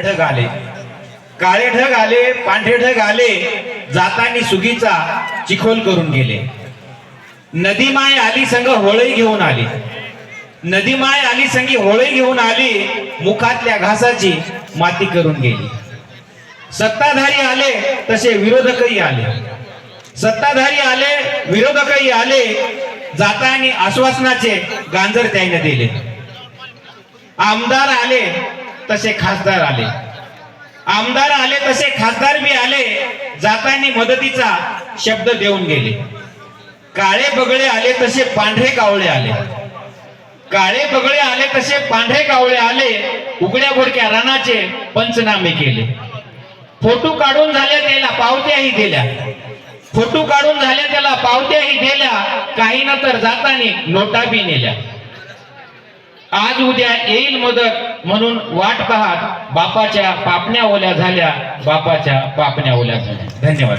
ढग आले. काळे ढग आले पांढरे ढग आले जातानी सुगीचा चिखोल करून गेले. नदी माय आली संग होळी घेऊन आली. नदी माय आली संगी होळी घेऊन आली मुखातल्या घासाची माती करून गेली. सत्ताधारी आले तसे विरोधकही आले. सत्ताधारी आले विरोधकही आले जातानी आश्वासनाचे गांजर त्याने दिले. आमदार आले तसे खासदार आले. आमदार आले तसे खासदार बी आले जातानी मदतीचा शब्द देऊन गेले. काळे बगळे आले तसे पांढरे कावळे आले. काळे बगळे आले तसे पांढरे कावळे आले उघड्या बोडक्या रानाचे पंचनामे केले. फोटो काढून झाल्या त्याला पावत्याही दिल्या. फोटो काढून झाल्या त्याला पावत्याही दिल्या काही ना तर जातानी नोटा बी नेल्या. आज उद्या येईल मदत म्हणून वाट पाहत बापाच्या पापण्या ओल्या झाल्या बापाच्या पापण्या ओल्या झाल्या. धन्यवाद.